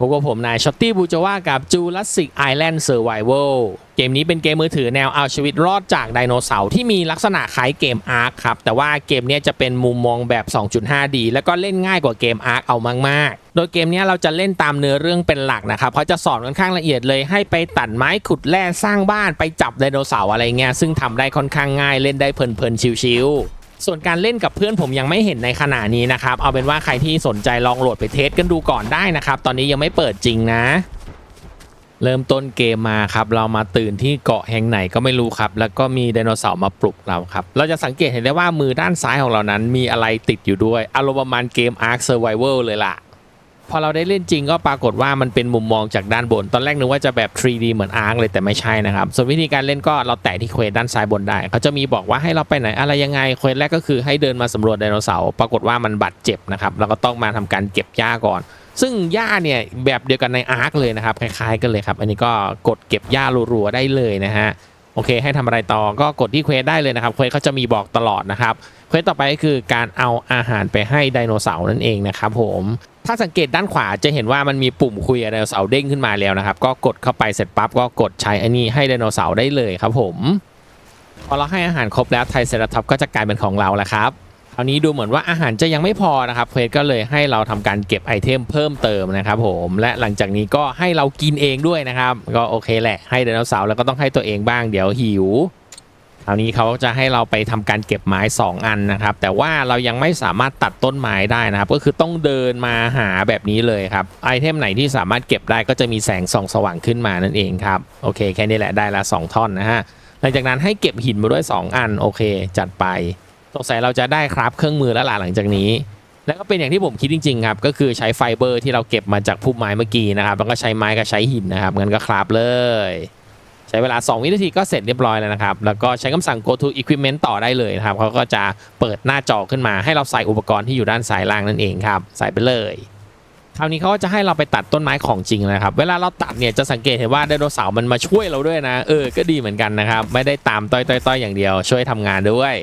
พบกับผมนายช็อตตี้บูจาว่ากับ Jurassic Island Survival เกมนี้เป็นเกมมือถือแนวเอาชีวิตรอดจากไดโนเสาร์ที่มีลักษณะคล้ายเกม Ark คครับ แต่ว่าเกมนี้จะเป็นมุมมองแบบ 2.5D แล้วก็เล่นง่ายกว่าเกม Ark เอามาก ๆ โดยเกมนี้เราจะเล่นตามเนื้อเรื่องเป็นหลักนะครับเขาจะสอนค่อนข้างละเอียดเลยให้ไปตัดไม้ขุดแร่สร้างบ้านไปจับไดโนเสาร์อะไรเงี้ยซึ่งทำได้ค่อนข้างง่ายเล่นได้เพลินๆชิวๆ ส่วนการเล่นกับเพื่อนผมยังไม่เห็นในขณะนี้นะครับ เอาเป็นว่าใครที่สนใจลองโหลดไปเทสกันดูก่อนได้นะครับ ตอนนี้ยังไม่เปิดจริงนะ เริ่มต้นเกมมาครับ เรามาตื่นที่เกาะแห่งไหนก็ไม่รู้ครับ แล้วก็มีไดโนเสาร์มาปลุกเราครับ เราจะสังเกตเห็นได้ว่ามือด้านซ้ายของเรานั้น มีอะไรติดอยู่ด้วย อารมณ์ประมาณเกม Ark Survival เลยล่ะ พอเราได้เล่นจริงก็ปรากฏว่ามันเป็นมุมมองจากด้านบน ตอนแรกนึกว่าจะแบบ 3D เหมือน Ark เลยแต่ไม่ใช่นะครับ ส่วนวิธีการเล่นก็เราแตะที่เควสด้านซ้ายบนได้ เขาจะมีบอกว่าให้เราไปไหนอะไรยังไง เควสแรกก็คือให้เดินมาสำรวจไดโนเสาร์ปรากฏว่ามันบาดเจ็บนะครับเราก็ต้องมาทำการเก็บหญ้าก่อน ซึ่งหญ้าเนี่ยแบบเดียวกันใน Ark เลยนะครับ คล้ายๆกันเลยครับ อันนี้ก็กดเก็บหญ้ารัวๆได้เลยนะฮะ โอเค ให้ทำอะไรต่อ ก็กดที่เควสได้เลยนะครับ เควสเขาจะมีบอกตลอดนะครับ เควสต่อไปก็คือการเอาอาหารไปให้ไดโนเสาร์นั่นเองนะครับผม ถ้าสังเกตด้านขวาจะเห็นว่ามันมีปุ่มคุยไดโนเสาร์เด้งขึ้นมาแล้วนะครับ ก็กดเข้าไปเสร็จปั๊บก็กดใช้อันนี้ให้ไดโนเสาร์ได้เลยครับผมพอเราให้อาหารครบแล้วไทเซราทอปก็จะกลายเป็นของเราแล้วครับคราวนี้ดูเหมือนว่าอาหารจะยังไม่พอนะครับเควสก็เลยให้เราทำการเก็บไอเทมเพิ่มเติมนะครับผมและหลังจากนี้ก็ให้เรากินเองด้วยนะครับ ก็โอเคแหละให้ไดโนเสาร์แล้วก็ต้องให้ตัวเองบ้างเดี๋ยวหิว ราวนี้เขาจะให้เราไปทำการเก็บไม้ 2 อันนะครับ แต่ว่าเรายังไม่สามารถตัดต้นไม้ได้นะครับ ก็คือต้องเดินมาหาแบบนี้เลยครับไอเทมไหนที่สามารถเก็บได้ก็จะมีแสงส่องสว่างขึ้นมานั่นเองครับโอเคแค่นี้แหละได้ละ 2 ท่อนนะฮะหลังจากนั้นให้เก็บหินมาด้วย 2 อันโอเค จัดไปสงสัยเราจะได้ครับเครื่องมือแล้วล่ะหลังจากนี้ แล้วก็เป็นอย่างที่ผมคิดจริงๆครับก็คือใช้ไฟเบอร์ที่เราเก็บมาจากพุ่มไม้เมื่อกี้นะครับแล้วก็ใช้ไม้กับใช้หินนะครับงั้นก็ครับเลย ใช้เวลา 2 วินาทีก็เสร็จเรียบร้อยแล้วนะครับ แล้วก็ใช้คำสั่ง go to equipment ต่อได้เลยนะครับเขาก็จะเปิดหน้าจอขึ้นมาให้เราใส่อุปกรณ์ที่อยู่ด้านซ้ายล่างนั่นเองครับ ใส่ไปเลยคราวนี้เขาก็จะให้เราไปตัดต้นไม้ของจริงนะครับ เวลาเราตัดเนี่ยจะสังเกตเห็นว่าไดโนเสาร์มันมาช่วยเราด้วยนะ เออ ก็ดีเหมือนกันนะครับ ไม่ได้ตามต้อยๆๆอย่างเดียว ช่วยทำงานด้วย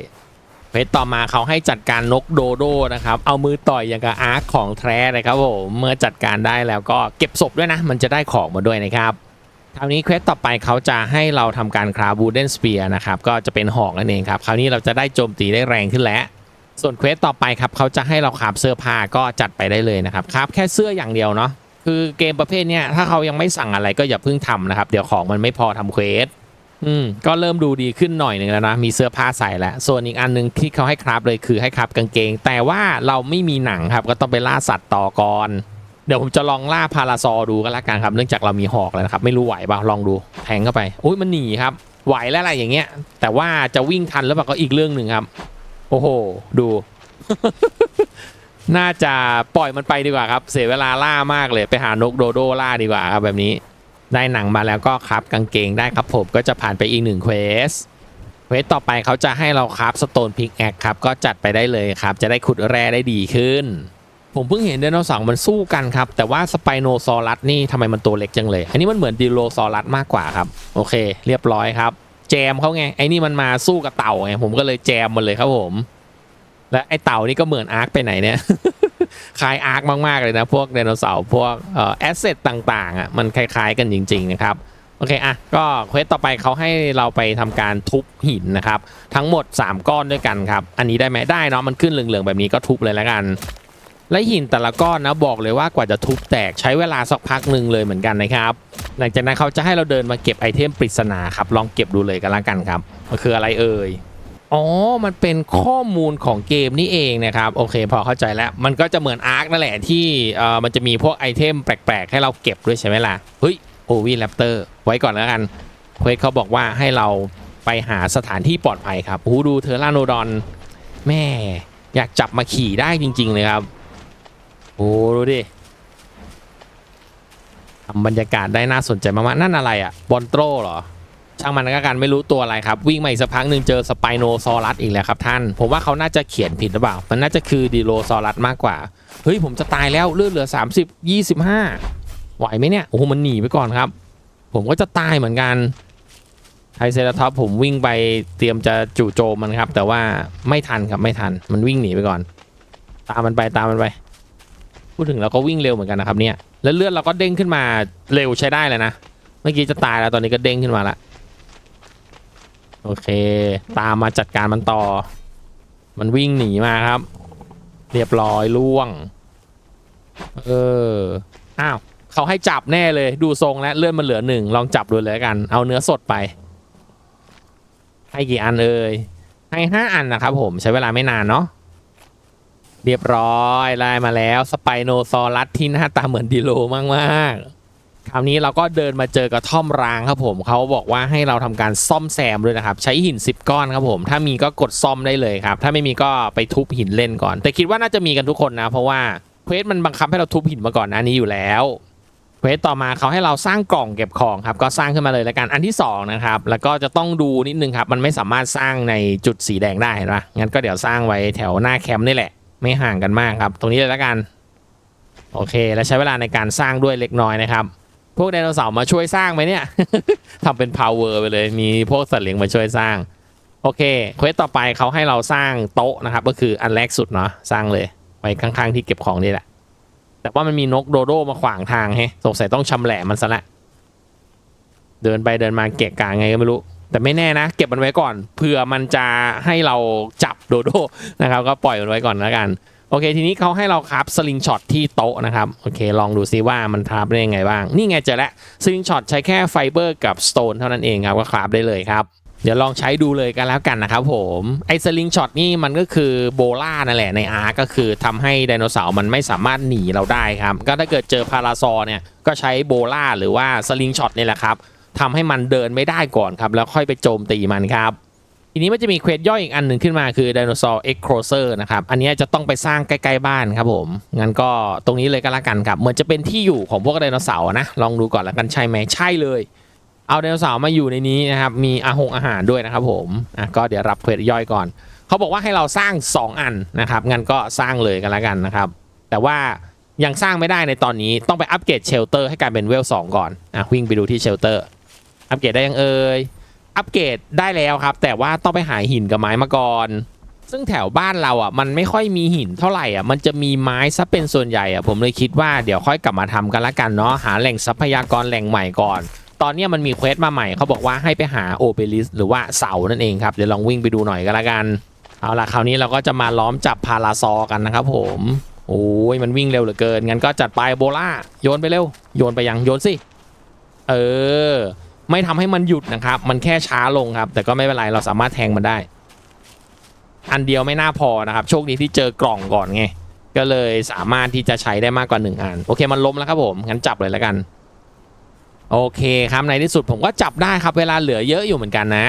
เพจต่อมาเขาให้จัดการนกโดโดนะครับ เอามือต่อยอย่างกับอาร์คของแท้เลยครับผม เมื่อจัดการได้แล้วก็เก็บศพด้วยนะ มันจะได้ของมาด้วยนะครับ คราวนี้เควสต่อไปเขาจะให้เราทำการคราบูเดนสเปียร์นะครับก็จะเป็นหอกนั่นเองครับคราวนี้เราจะได้โจมตีได้แรงขึ้นแล้ว ส่วนเควสต่อไปครับเขาจะให้เราคราบเสื้อผ้าก็จัดไปได้เลยนะครับคราบแค่เสื้ออย่างเดียวเนาะคือเกมประเภทเนี้ยถ้าเขายังไม่สั่งอะไรก็อย่าเพิ่งทำนะครับ เดี๋ยวของมันไม่พอทำเควสอืมก็เริ่มดูดีขึ้นหน่อยหนึ่งแล้วนะมีเสื้อผ้าใส่แล้วส่วนอีกอันหนึงที่เขาให้คราบเลยคือให้คราบกางเกง แต่ว่าเราไม่มีหนังครับก็ต้องไปล่าสัตว์ต่อก่อน เดี๋ยวผมจะลองล่าพาราซอดูก็แล้วกันครับ เนื่องจากเรามีหอกแล้วนะครับ ไม่รู้ไหวเปล่าลองดูแทงเข้าไปอุ้ยมันหนีครับ ไหวแล้วอะไรอย่างเงี้ย แต่ว่าจะวิ่งทันหรือเปล่าก็อีกเรื่องหนึ่งครับ โอ้โห ดู น่าจะปล่อยมันไปดีกว่าครับ เสียเวลาล่ามากเลยไปหานกโดโดล่าดีกว่าครับแบบนี้ ได้หนังมาแล้วก็ครับกางเกงได้ครับผมก็จะผ่านไปอีกหนึ่งเควสเควสต่อไปเขาจะให้เราครับสโตนพิกแอคครับ ก็จัดไปได้เลยครับ จะได้ขุดแร่ได้ดีขึ้น ผมเพิ่งเห็นไดโนเสาร์มันสู้กันครับ แต่ว่าสไปโนซอรัสนี่ทำไมมันตัวเล็กจังเลย อันนี้มันเหมือนดิโลซอรัสมากกว่าครับ โอเค เรียบร้อยครับ แจมเขาไง ไอ้นี่มันมาสู้กับเต่าไง ผมก็เลยแจมมันเลยครับผม และไอ้เต่านี่ก็เหมือนอาร์คไปไหนเนี่ย คล้ายอาร์คมากๆเลยนะ พวกไดโนเสาร์พวกเอ่อแอสเซทต่างๆอะ มันคล้ายๆกันจริง ๆ นะครับโอเค อะ ก็เควสต่อไปเขาให้เราไปทำการทุบหินนะครับ ทั้งหมด 3 ก้อนด้วยกันครับ อันนี้ได้ไหมได้เนาะ มันขึ้นเหลืองๆแบบนี้ก็ทุบเลยแล้วกัน และหินแต่ละก้อนนะบอกเลยว่ากว่าจะทุบแตกใช้เวลาสักพักหนึ่งเลยเหมือนกันนะครับ หลังจากนั้นเขาจะให้เราเดินมาเก็บไอเทมปริศนาครับลองเก็บดูเลยกันละกันครับมันคืออะไรเอ่ยอ๋อ มันเป็นข้อมูลของเกมนี่เองนะครับ โอเคพอเข้าใจแล้ว มันก็จะเหมือนอาร์คนั่นแหละที่เอ่อมันจะมีพวกไอเทมแปลกๆ ให้เราเก็บด้วยใช่ไหมล่ะเฮ้ยโอวีแรปเตอร์ไว้ก่อนแล้วกันเควสเขาบอกว่าให้เราไปหาสถานที่ปลอดภัยครับโอ้ดูเทอร์ลาโนดอนแม่อยากจับมาขี่ได้จริง ๆ เลยครับ โอ้ดูดิทำบรรยากาศได้น่าสนใจมากๆนั่นอะไรอะ่ะบอนโตรเหรอ ช่างมันก็กันไม่รู้ตัวอะไรครับ วิ่งมาอีกสักพักหนึ่งเจอสไปโนซอรัสอีกแล้วครับท่าน ผมว่าเขาน่าจะเขียนผิดหรือเปล่า มันน่าจะคือดีโลซอรัสมากกว่า เฮ้ยผมจะตายแล้วเลือดเหลือ 30 25 ไหวไหมเนี่ยโอ้โหมันหนีไปก่อนครับ ผมก็จะตายเหมือนกันไทเซราทอปผมวิ่งไปเตรียมจะจู่โจมมันครับ แต่ว่าไม่ทันครับไม่ทันมันวิ่งหนีไปก่อน ตามมันไปตามมันไป พูดถึงเราก็วิ่งเร็วเหมือนกันนะครับเนี่ยแล้วเลือดเราก็เด้งขึ้นมาเร็วใช้ได้เลยนะเมื่อกี้จะตายแล้วตอนนี้ก็เด้งขึ้นมาละโอเค ตามมาจัดการมันต่อ มันวิ่งหนีมาครับ เรียบร้อยล่วง เอออ้าวเขาให้จับแน่เลยดูทรงแล้วเลื่อนมันเหลือหนึ่งลองจับดูเลยละกัน เอาเนื้อสดไป ให้กี่อันเอ่ยให้ห้าอันนะครับผมใช้เวลาไม่นานเนาะ เรียบร้อยไล่มาแล้วสไปโนซอรัสที่หน้าตาเหมือนดิโลมากๆคราวนี้เราก็เดินมาเจอกระท่อมร้างครับผมเขาบอกว่าให้เราทำการซ่อมแซมด้วยนะครับ ใช้หิน 10 ก้อนครับผม ถ้ามีก็กดซ่อมได้เลยครับ ถ้าไม่มีก็ไปทุบหินเล่นก่อน แต่คิดว่าน่าจะมีกันทุกคนนะ เพราะว่าเควสมันบังคับให้เราทุบหินมาก่อนน้านี้อยู่แล้วเควสต่อมาเขาให้เราสร้างกล่องเก็บของครับก็สร้างขึ้นมาเลยแล้วกันอันที่สองนะครับแล้วก็จะต้องดูนิดนึงครับมันไม่สามารถสร้างในจุดสีแดงได้เห็นปะงั้นก็เดี๋ยวสร้างไว้แถวหน้าแคมป์นี่แหละ ไม่ห่างกันมากครับ ตรงนี้เลยแล้วกัน โอเค แล้วใช้เวลาในการสร้างด้วยเล็กน้อยนะครับ พวกไดโนเสาร์มาช่วยสร้างไหมเนี่ยทำเป็น power ไปเลย มีพวกสัตว์เลี้ยงมาช่วยสร้าง โอเค เควสต่อไปเขาให้เราสร้างโต๊ะนะครับ ก็คืออันแรกสุดเนาะ สร้างเลยไว้ข้างๆที่เก็บของนี่แหละ แต่ว่ามันมีนกโดโดมาขวางทางแฮะสงสัยต้องชำแหละมันซะละ เดินไปเดินมาเกะกะไงก็ไม่รู้ แต่ไม่แน่นะ เก็บมันไว้ก่อนเผื่อมันจะให้เราจับโดโดนะครับ ก็ปล่อยมันไว้ก่อนแล้วกันโอเค ทีนี้เขาให้เราครับสลิงช็อตที่โต๊ะนะครับ โอเค ลองดูซิว่ามันคราฟได้ยังไงบ้าง นี่ไงเจอแล้วสลิงช็อตใช้แค่ไฟเบอร์กับสโตนเท่านั้นเองครับ ก็คราฟได้เลยครับ เดี๋ยวลองใช้ดูเลยกันแล้วกันนะครับผม ไอ้สลิงช็อตนี่มันก็คือโบล่านั่นแหละในอาร์ก็คือทำให้ไดโนเสาร์มันไม่สามารถหนีเราได้ครับ ก็ถ้าเกิดเจอพาราซอเนี่ยก็ใช้โบล่าหรือว่าสลิงช็อตนี่แหละครับ ทำให้มันเดินไม่ได้ก่อนครับ แล้วค่อยไปโจมตีมันครับ ทีนี้มันจะมีเควสย่อยอีกอันหนึ่งขึ้นมาคือ Dinosaur X Closer นะครับ อันนี้จะต้องไปสร้างใกล้ๆบ้านครับผม งั้นก็ตรงนี้เลยก็แล้วกันครับ เหมือนจะเป็นที่อยู่ของพวกไดโนเสาร์นะ ลองดูก่อนแล้วกันใช่ไหมใช่เลย เอาไดโนเสาร์มาอยู่ในนี้นะครับ มีอาหงอาหารด้วยนะครับผมอะก็เดี๋ยวรับเควสย่อยก่อน เขาบอกว่าให้เราสร้าง 2 อันนะครับ งั้นก็สร้างเลยกันแล้วกันนะครับ แต่ว่ายังสร้างไม่ได้ในตอนนี้ต้องไปอัปเกรดเชลเตอร์ให้กลายเป็นเวล2ก่อนอะวิ่งไปดูที่เชลเตอร์ อัปเกรดได้ยังเอ่ยอัปเกรดได้แล้วครับ แต่ว่าต้องไปหาหินกับไม้มาก่อน ซึ่งแถวบ้านเราอะ มันไม่ค่อยมีหินเท่าไหร่อะมันจะมีไม้ซะเป็นส่วนใหญ่อะผมเลยคิดว่าเดี๋ยวค่อยกลับมาทำกันละกันเนาะหาแหล่งทรัพยากรแหล่งใหม่ก่อน ตอนนี้มันมีเควสมาใหม่เขาบอกว่าให้ไปหาโอเบลิสหรือว่าเสานั่นเองครับเดี๋ยวลองวิ่งไปดูหน่อยก็แล้วกันเอาล่ะคราวนี้เราก็จะมาล้อมจับพาราซอกันนะครับผมโอ้ยมันวิ่งเร็วเหลือเกินงั้นก็จัดไปโบล่าโยนไปเร็วโยนไปยังโยนสิเออ ไม่ทำให้มันหยุดนะครับ มันแค่ช้าลงครับ แต่ก็ไม่เป็นไรเราสามารถแทงมันได้ อันเดียวไม่น่าพอนะครับ โชคดีที่เจอกล่องก่อนไง ก็เลยสามารถที่จะใช้ได้มากกว่า 1อัน โอเคมันล้มแล้วครับผมงั้นจับเลยแล้วกัน โอเคครับในที่สุดผมก็จับได้ครับ เวลาเหลือเยอะอยู่เหมือนกันนะ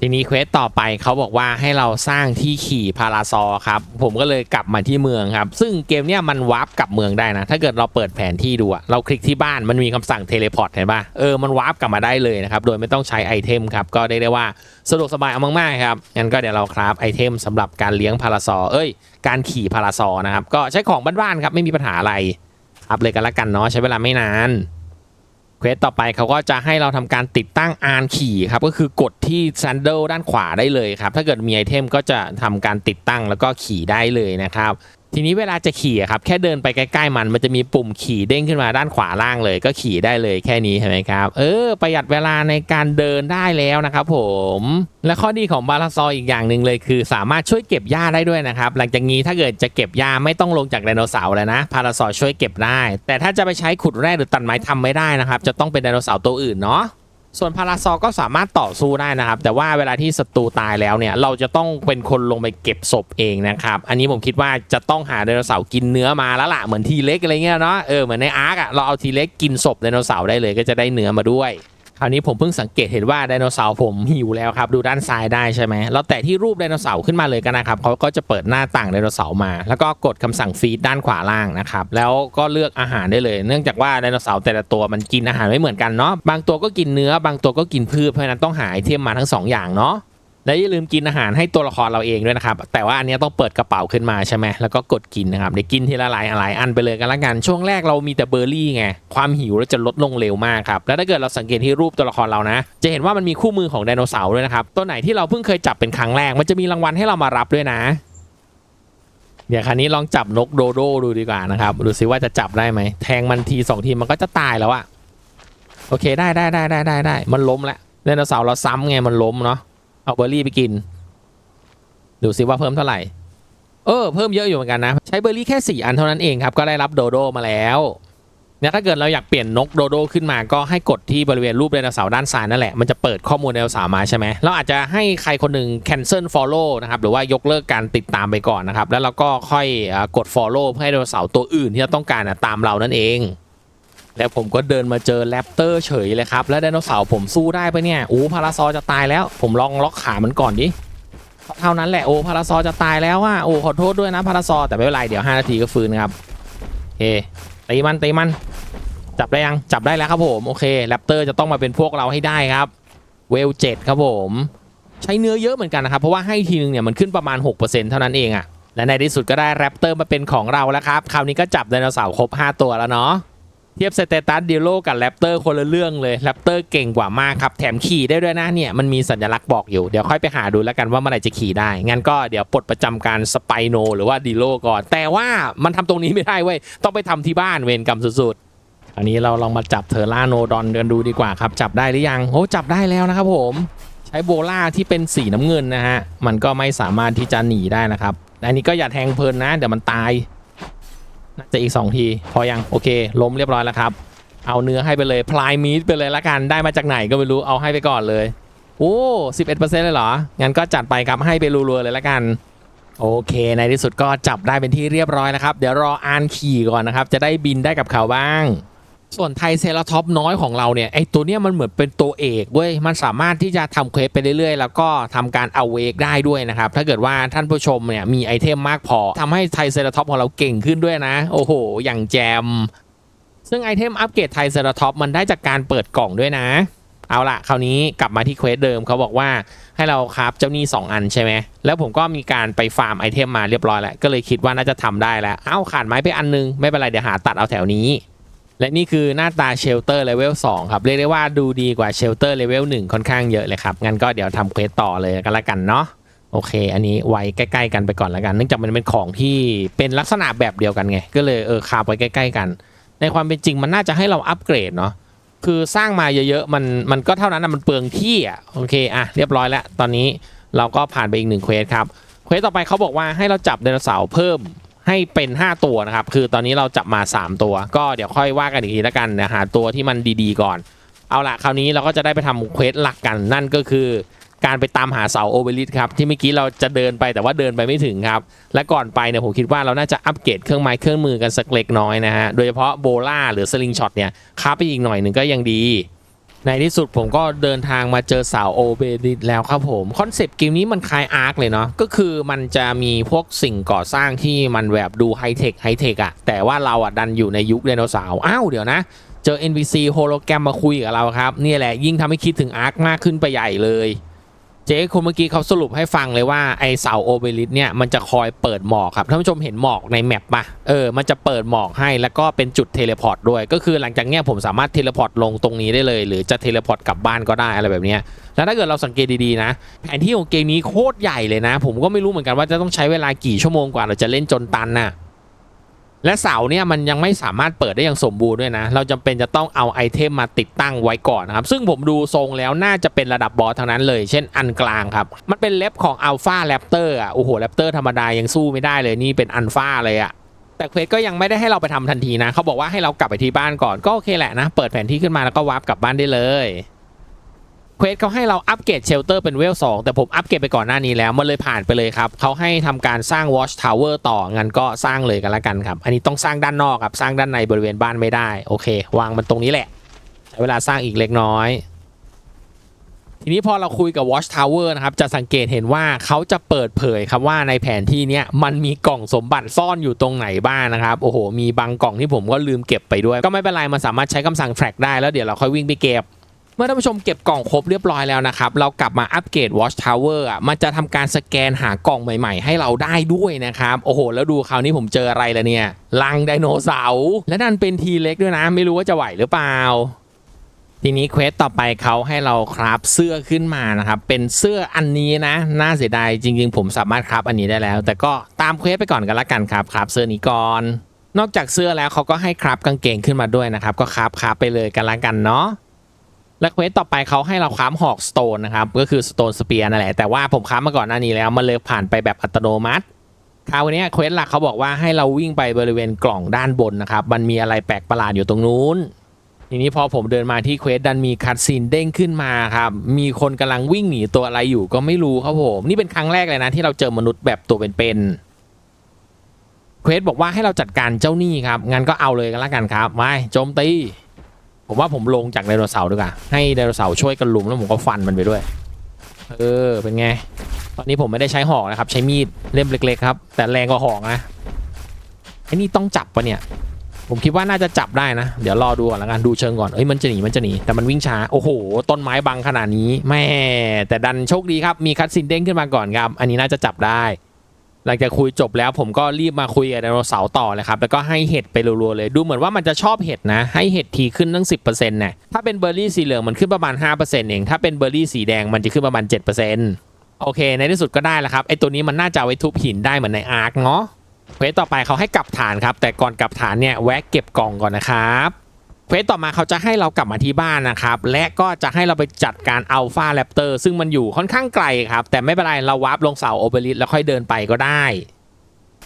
ทีนี้เควสต่อไปเขาบอกว่าให้เราสร้างที่ขี่พาราซอครับ ผมก็เลยกลับมาที่เมืองครับ ซึ่งเกมเนี้ยมันวาร์ปกลับเมืองได้นะ ถ้าเกิดเราเปิดแผนที่ดูอะเราคลิกที่บ้านมันมีคำสั่งเทเลพอร์ตเห็นปะเออมันวาร์ปกลับมาได้เลยนะครับ โดยไม่ต้องใช้ไอเทมครับ ก็ได้ได้ว่าสะดวกสบายเอามากๆครับงั้นก็เดี๋ยวเราคราฟไอเทมสำหรับการเลี้ยงพาราซอ เอ้ย การขี่พาราซอนะครับก็ใช้ของบ้านๆครับไม่มีปัญหาอะไรอัพเลยกันละกันเนาะใช้เวลาไม่นาน เควสต่อไปเขาก็จะให้เราทำการติดตั้งอานขี่ครับก็คือกดที่ซันเดิลด้านขวาได้เลยครับ ถ้าเกิดมีไอเทมก็จะทำการติดตั้งแล้วก็ขี่ได้เลยนะครับ ทีนี้เวลาจะขี่ครับแค่เดินไปใกล้ๆมันมันจะมีปุ่มขี่เด้งขึ้นมาด้านขวาล่างเลย ก็ขี่ได้เลยแค่นี้เห็นไหมครับเออประหยัดเวลาในการเดินได้แล้วนะครับผมและข้อดีของบาลาซออีกอย่างหนึ่งเลยคือ สามารถช่วยเก็บหญ้าได้ด้วยนะครับหลังจากนี้ถ้าเกิดจะเก็บหญ้าไม่ต้องลงจากไดโนเสาร์เลยนะพาราซอช่วยเก็บได้ แต่ถ้าจะไปใช้ขุดแร่หรือตัดไม้ทำไม่ได้นะครับจะต้องเป็นไดโนเสาร์ตัวอื่นเนาะ ส่วนพาราซอก็สามารถต่อสู้ได้นะครับ แต่ว่าเวลาที่ศัตรูตายแล้วเนี่ย เราจะต้องเป็นคนลงไปเก็บศพเองนะครับ อันนี้ผมคิดว่าจะต้องหาไดโนเสาร์กินเนื้อมาแล้วล่ะ เหมือนทีเล็กอะไรเงี้ยเนาะ เออ เหมือนในอาร์กอะเราเอาทีเล็กกินศพไดโนเสาร์ได้เลยก็จะได้เนื้อมาด้วย คราวนี้ผมเพิ่งสังเกตเห็นว่าไดโนเสาร์ผมหิวแล้วครับดูด้านซ้ายได้ใช่ไหมเราแตะที่รูปไดโนเสาร์ขึ้นมาเลยกันนะครับเขาก็จะเปิดหน้าต่างไดโนเสาร์มา แล้วก็กดคำสั่งฟีดด้านขวาล่างนะครับแล้วก็เลือกอาหารได้เลย เนื่องจากว่าไดโนเสาร์แต่ละตัวมันกินอาหารไม่เหมือนกันเนาะบางตัวก็กินเนื้อบางตัวก็กินพืชเพราะนั้นต้องหาไอเทมมาทั้งสองอย่างเนาะ และอย่าลืมกินอาหารให้ตัวละครเราเองด้วยนะครับ แต่ว่าอันนี้ต้องเปิดกระเป๋าขึ้นมาใช่ไหมแล้วก็กดกินนะครับเดี๋ยวกินทีละหลายหลายอันไปเลยกันละกัน ช่วงแรกเรามีแต่เบอร์รี่ไง ความหิวเราจะลดลงเร็วมากครับ แล้วถ้าเกิดเราสังเกตที่รูปตัวละครเรานะ จะเห็นว่ามันมีคู่มือของไดโนเสาร์ด้วยนะครับ ตัวไหนที่เราเพิ่งเคยจับเป็นครั้งแรก มันจะมีรางวัลให้เรามารับด้วยนะ เดี๋ยวคราวนี้ลองจับนกโดโดดูดีกว่านะครับ ดูซิว่าจะจับได้ไหม แทงมันทีสองทีมันก็จะตายแล้วอะโอเคได้ได้ได้ได้ได้ได้มันล้มแล้วไดโนเสาร์เราซ้ำไงมันล้มเนาะ เอาเบอร์รี่ไปกิน ดูซิว่าเพิ่มเท่าไหร่ เออเพิ่มเยอะอยู่เหมือนกันนะ ใช้เบอร์รี่แค่สี่อันเท่านั้นเองครับ ก็ได้รับโดโดมาแล้วเนี่ยถ้าเกิดเราอยากเปลี่ยนนกโดโดขึ้นมาก็ให้กดที่บริเวณรูปไดโนเสาร์ด้านซ้ายนั่นแหละ มันจะเปิดข้อมูลไดโนเสาร์มาใช่ไหมเราอาจจะให้ใครคนหนึ่ง cancel follow นะครับ หรือว่ายกเลิกการติดตามไปก่อนนะครับ แล้วเราก็ค่อยกด follow เพื่อให้ไดโนเสาร์ตัวอื่นที่เราต้องการตามเรานั่นเอง แล้วผมก็เดินมาเจอแรปเตอร์เฉยเลยครับ แล้วไดโนเสาร์ผมสู้ได้ปะเนี่ยโอ้พาราซอจะตายแล้ว ผมลองล็อกขามันก่อนดิเท่านั้นแหละโอ้พาราซอจะตายแล้วอะโอ้ขอโทษด้วยนะพาราซอแต่ไม่เป็นไรเดี๋ยว 5 นาทีก็ฟื้นครับโอเคตีมันตีมันจับได้ยังจับได้แล้วครับผมโอเคแรปเตอร์จะต้องมาเป็นพวกเราให้ได้ครับเวลเจ็ดครับผม ใช้เนื้อเยอะเหมือนกันนะครับ เพราะว่าให้ทีนึงเนี่ยมันขึ้นประมาณ 6%เท่านั้นเองอะและในที่สุดก็ได้แรปเตอร์มาเป็นของเราแล้วครับ คราวนี้ก็จับไดโนเสาร์ครบ 5 ตัวแล้วเนาะ เทียบสเตตัสดิโลกับแรปเตอร์คนละเรื่องเลยแรปเตอร์เก่งกว่ามากครับ แถมขี่ได้ด้วยนะเนี่ย มันมีสัญลักษณ์บอกอยู่ เดี๋ยวค่อยไปหาดูแล้วกันว่าเมื่อไหร่จะขี่ได้ งั้นก็เดี๋ยวปลดประจำการสไปโนหรือว่าดิโลก่อน แต่ว่ามันทำตรงนี้ไม่ได้เว้ย ต้องไปทำที่บ้านเวรกรรมสุดๆ อันนี้เราลองมาจับเทอร์ลาโนดอนกันดูดีกว่าครับ จับได้หรือยังโอ้จับได้แล้วนะครับผม ใช้โบล่าที่เป็นสีน้ำเงินนะฮะมันก็ไม่สามารถที่จะหนีได้นะครับอันนี้ก็อย่าแทงเพลินนะ เดี๋ยวมันตาย น่าจะอีก 2 ที พอยังโอเค ล้มเรียบร้อยแล้วครับ เอาเนื้อให้ไปเลยพลายมีดไปเลยละกันได้มาจากไหนก็ไม่รู้เอาให้ไปก่อนเลยโอ้สิบเอ็ดเปอร์เซ็นต์เลยเหรอ งั้นก็จัดไปครับให้ไปรัวๆเลยละกัน โอเค ในที่สุดก็จับได้เป็นที่เรียบร้อยแล้วครับ เดี๋ยวรออ่านขี่ก่อนนะครับ จะได้บินได้กับเขาบ้าง ส่วนไทเซราท็อปน้อยของเราเนี่ยไอตัวเนี้ยมันเหมือนเป็นตัวเอกเว้ยมันสามารถที่จะทำเควสไปเรื่อยๆ แล้วก็ทำการเอาเวกได้ด้วยนะครับ ถ้าเกิดว่าท่านผู้ชมเนี่ยมีไอเทมมากพอทำให้ไทเซราท็อปของเราเก่งขึ้นด้วยนะ โอ้โห อย่างแจม ซึ่งไอเทมอัปเกรดไทเซราท็อปมันได้จากการเปิดกล่องด้วยนะ เอาละคราวนี้กลับมาที่เควสเดิมเขาบอกว่าให้เราคราฟเจ้าหนี้2 อันใช่ไหมแล้วผมก็มีการไปฟาร์มไอเทมมาเรียบร้อยแล้วก็เลยคิดว่าน่าจะทำได้แล้วเอ้าขาดไม้ไปอันนึงไม่เป็นไรเดี๋ยวหาตัดเอาแถวนี้ และนี่คือหน้าตาเชลเตอร์เลเวล2ครับ เรียกได้ว่าดูดีกว่าเชลเตอร์เลเวล1ค่อนข้างเยอะเลยครับ งั้นก็เดี๋ยวทำเควสต่อเลยกันละกันเนาะโอเค อันนี้ไว้ใกล้ ๆ กันไปก่อนละกัน เนื่องจากมันเป็นของที่เป็นลักษณะแบบเดียวกันไง ก็เลยเออคาบไว้ใกล้ ๆ กัน ในความเป็นจริงมันน่าจะให้เราอัปเกรดเนาะคือสร้างมาเยอะๆมันมันก็เท่านั้นนะมันเปลืองที่อะโอเคอะเรียบร้อยแล้ว ตอนนี้เราก็ผ่านไปอีกหนึ่งเควสครับเควสต่อไปเขาบอกว่าให้เราจับไดโนเสาร์เพิ่ม ให้เป็น 5 ตัวนะครับ คือตอนนี้เราจับมา 3 ตัว ก็เดี๋ยวค่อยว่ากันอีกทีแล้วกันนะหาตัวที่มันดีๆก่อน เอาละคราวนี้เราก็จะได้ไปทำเควสหลักกันนั่นก็คือการไปตามหาเสาโอเบลิสครับ ที่เมื่อกี้เราจะเดินไปแต่ว่าเดินไปไม่ถึงครับ และก่อนไปเนี่ยผมคิดว่าเราน่าจะอัปเกรดเครื่องไม้เครื่องมือกันสักเล็กน้อยนะฮะ โดยเฉพาะโบล่าหรือสลิงช็อตเนี่ยค้าไปอีกหน่อยหนึ่งก็ยังดี ในที่สุดผมก็เดินทางมาเจอสาวโอเบดิตแล้วครับผมคอนเซปต์เกมนี้มันคล้ายอาร์คเลยเนาะก็คือมันจะมีพวกสิ่งก่อสร้างที่มันแบบดูไฮเทคไฮเทคอะแต่ว่าเราอะดันอยู่ในยุคไดโนเสาร์อ้าวเดี๋ยวนะเจอ NPC โฮโลแกรมมาคุยกับเราครับนี่แหละยิ่งทำให้คิดถึงอาร์คมากขึ้นไปใหญ่เลย เจ๊คนเมื่อกี้เขาสรุปให้ฟังเลยว่าไอเสาโอเบลิสเนี่ยมันจะคอยเปิดหมอกครับท่านผู้ชมเห็นหมอกในแมปปะเออมันจะเปิดหมอกให้แล้วก็เป็นจุดเทเลพอร์ตด้วย ก็คือหลังจากเนี้ยผมสามารถเทเลพอร์ตลงตรงนี้ได้เลย หรือจะเทเลพอร์ตกลับบ้านก็ได้อะไรแบบเนี้ยแล้วถ้าเกิดเราสังเกตดีๆนะ แผนที่ของเกมนี้โคตรใหญ่เลยนะ ผมก็ไม่รู้เหมือนกันว่าจะต้องใช้เวลากี่ชั่วโมงกว่าเราจะเล่นจนตันน่ะ และเสาเนี่ยมันยังไม่สามารถเปิดได้อย่างสมบูรณ์ด้วยนะ เราจำเป็นจะต้องเอาไอเทมมาติดตั้งไว้ก่อนนะครับ ซึ่งผมดูทรงแล้วน่าจะเป็นระดับบอสทั้งนั้นเลย เช่นอันกลางครับ มันเป็นเล็บของอัลฟาแรปเตอร์อะ โอ้โหแรปเตอร์ธรรมดายังสู้ไม่ได้เลยนี่เป็นอัลฟาเลยอะแต่เควสก็ยังไม่ได้ให้เราไปทำทันทีนะ เขาบอกว่าให้เรากลับไปที่บ้านก่อนก็โอเคแหละนะ เปิดแผนที่ขึ้นมาแล้วก็วาร์ปกลับบ้านได้เลย เควสเขาให้เราอัปเกรดเชลเตอร์เป็นเวล2แต่ผมอัปเกรดไปก่อนหน้านี้แล้ว มันเลยผ่านไปเลยครับเขาให้ทำการสร้าง Watch Tower ต่องั้นก็สร้างเลยกันละกันครับ อันนี้ต้องสร้างด้านนอกครับ สร้างด้านในบริเวณบ้านไม่ได้ โอเค วางมันตรงนี้แหละ ใช้เวลาสร้างอีกเล็กน้อย ทีนี้พอเราคุยกับ Watch Tower นะครับ จะสังเกตเห็นว่าเขาจะเปิดเผยครับว่าในแผนที่เนี้ยมันมีกล่องสมบัติซ่อนอยู่ตรงไหนบ้างนะครับ โอ้โห มีบางกล่องที่ผมก็ลืมเก็บไปด้วย ก็ไม่เป็นไร มันสามารถใช้คำสั่ง track ได้แล้วเดี๋ยวเราค่อยวิ่งไปเก็บ เมื่อท่านผู้ชมเก็บกล่องครบเรียบร้อยแล้วนะครับ เรากลับมาอัปเกรด Watch Tower อะมันจะทำการสแกนหากล่องใหม่ๆ ให้เราได้ด้วยนะครับ โอ้โห แล้วดูคราวนี้ผมเจออะไรละเนี่ย ลังไดโนเสาร์และนั่นเป็นทีเล็กด้วยนะ ไม่รู้ว่าจะไหวหรือเปล่าทีนี้เควสต่อไปเขาให้เราคราฟเสื้อขึ้นมานะครับ เป็นเสื้ออันนี้นะ น่าเสียดายจริง ๆ ผมสามารถคราฟอันนี้ได้แล้ว แต่ก็ตามเควสไปก่อนกันละกันครับคราฟเสื้อนี้ก่อน นอกจากเสื้อแล้วเขาก็ให้คราฟกางเกงขึ้นมาด้วยนะครับ ก็คราฟคราฟไปเลยกันละกันเนาะ และเควสต่อไปเขาให้เราคราฟหอกสโตนนะครับ ก็คือสโตนสเปียร์นั่นแหละ แต่ว่าผมครามาก่อนหน้านี้แล้วมันเลยผ่านไปแบบอัตโนมัติคราวนี้เควสหลักเขาบอกว่าให้เราวิ่งไปบริเวณกล่องด้านบนนะครับ มันมีอะไรแปลกประหลาดอยู่ตรงนู้น ทีนี้พอผมเดินมาที่เควสดันมีคัดซีนเด้งขึ้นมาครับ มีคนกำลังวิ่งหนีตัวอะไรอยู่ก็ไม่รู้ครับผม นี่เป็นครั้งแรกเลยนะที่เราเจอมนุษย์แบบตัวเป็นๆเควสบอกว่าให้เราจัดการเจ้าหนี้ครับงั้นก็เอาเลยกันละกันครับไปโจมตี ผมว่าผมลงจากไดโนเสาร์ดีกว่าให้ไดโนเสาร์ช่วยกันลุมแล้วผมก็ฟันมันไปด้วย เออเป็นไง ตอนนี้ผมไม่ได้ใช้หอกนะครับ ใช้มีดเล่มเล็กๆครับ แต่แรงกว่าหอกนะไอ้นี่ต้องจับปะเนี่ย ผมคิดว่าน่าจะจับได้นะ เดี๋ยวรอดูก่อนละกันดูเชิงก่อนเอ้ยมันจะหนีมันจะหนีแต่มันวิ่งช้าโอ้โห ต้นไม้บังขนาดนี้แม่แต่ดันโชคดีครับมีคัตซินเด้งขึ้นมาก่อนครับ อันนี้น่าจะจับได้ หลังจากคุยจบแล้วผมก็รีบมาคุยกับไดโนเสาร์ต่อเลยครับแล้วก็ให้เห็ดไปรัวๆเลย ดูเหมือนว่ามันจะชอบเห็ดนะ ให้เห็ดทีขึ้นตั้ง 10%เนี่ยถ้าเป็นเบอร์รี่สีเหลืองมันขึ้นประมาณ 5%เองถ้าเป็นเบอร์รี่สีแดงมันจะขึ้นประมาณ 7%โอเค ในที่สุดก็ได้แล้วครับไอตัวนี้มันน่าจะไว้ทุบหินได้เหมือนในอาร์คเนาะเควสต่อไปเขาให้กลับฐานครับ แต่ก่อนกลับฐานเนี่ยแวะเก็บกล่องก่อนนะครับ เควสต่อมาเขาจะให้เรากลับมาที่บ้านนะครับ และก็จะให้เราไปจัดการอัลฟาแรปเตอร์ซึ่งมันอยู่ค่อนข้างไกลครับ แต่ไม่เป็นไรเราวาร์ปลงเสาโอเบลิสแล้วค่อยเดินไปก็ได้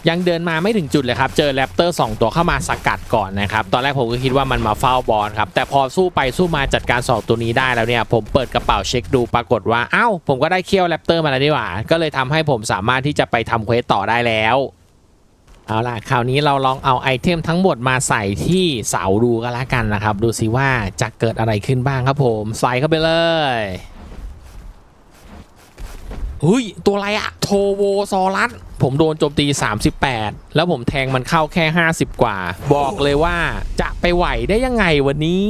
ยังเดินมาไม่ถึงจุดเลยครับ เจอแรปเตอร์2ตัวเข้ามาสกัดก่อนนะครับ ตอนแรกผมก็คิดว่ามันมาเฝ้าบอลครับ แต่พอสู้ไปสู้มาจัดการสองตัวนี้ได้แล้วเนี่ย ผมเปิดกระเป๋าเช็คดูปรากฏว่า เอ้า ผมก็ได้เคี่ยวแรปเตอร์มาแล้วนี่หว่า ก็เลยทำให้ผมสามารถที่จะไปทำเควสต่อได้แล้ว เอาล่ะคราวนี้เราลองเอาไอเทมทั้งหมดมาใส่ที่เสาดูกันละกันนะครับ ดูสิว่าจะเกิดอะไรขึ้นบ้างครับผมใส่เข้าไปเลยหุยตัวอะไรอะโทโวซอรัสผมโดนโจมตี 38 แล้วผมแทงมันเข้าแค่ 50 กว่า บอกเลยว่าจะไปไหวได้ยังไงวันนี้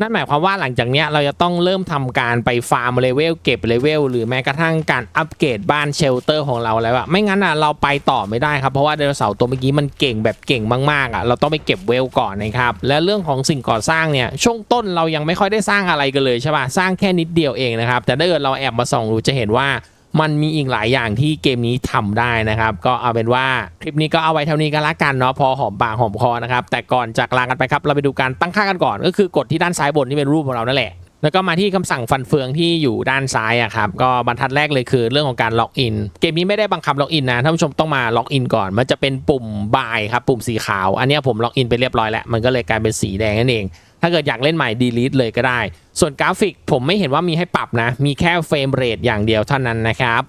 นั่นหมายความว่าหลังจากเนี้ยเราจะต้องเริ่มทำการไปฟาร์มเลเวลเก็บเลเวลหรือแม้กระทั่งการอัปเกรดบ้านเชลเตอร์ของเราแล้วอะไม่งั้นอะเราไปต่อไม่ได้ครับเพราะว่าไดโนเสาร์ตัวเมื่อกี้มันเก่งแบบเก่งมากๆอะเราต้องไปเก็บเวลก่อนนะครับและเรื่องของสิ่งก่อสร้างเนี่ยช่วงต้นเรายังไม่ค่อยได้สร้างอะไรกันเลยใช่ป่ะสร้างแค่นิดเดียวเองนะครับแต่ถ้าเกิดเราแอบมาส่องดูจะเห็นว่า มันมีอีกหลายอย่างที่เกมนี้ทำได้นะครับ ก็เอาเป็นว่าคลิปนี้ก็เอาไว้เท่านี้กันละกันเนาะพอหอมปากหอมคอนะครับแต่ก่อนจากลากันไปครับเราไปดูการตั้งค่ากันก่อน ก็คือกดที่ด้านซ้ายบนที่เป็นรูปของเรานั่นแหละแล้วก็มาที่คำสั่งฟันเฟืองที่อยู่ด้านซ้ายอะครับก็บรรทัดแรกเลยคือเรื่องของการล็อกอิน เกมนี้ไม่ได้บังคับล็อกอินนะท่านผู้ชมต้องมาล็อกอินก่อน มันจะเป็นปุ่มบายครับปุ่มสีขาว อันนี้ผมล็อกอินไปเรียบร้อยแล้วมันก็เลยกลายเป็นสีแดงนั่นเอง ถ้าเกิดอยากเล่นใหม่ delete เลยก็ได้ ส่วนกราฟิกผมไม่เห็นว่ามีให้ปรับนะ มีแค่เฟรมเรทอย่างเดียวเท่านั้นนะครับ